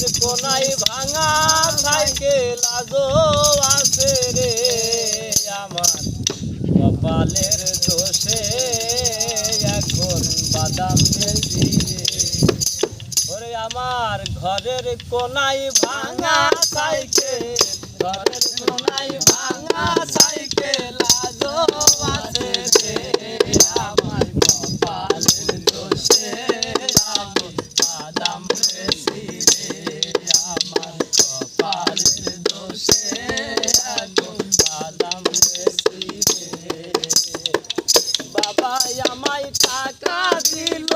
ঘরের কোনায় ভাঙা সাইকেল আজো আছে রে আমার। কপালের দোষে এখন বাদাম বেশি ওরে আমার ঘরের কোনায় ভাঙা সাইকেল আমায় টাকা দিল।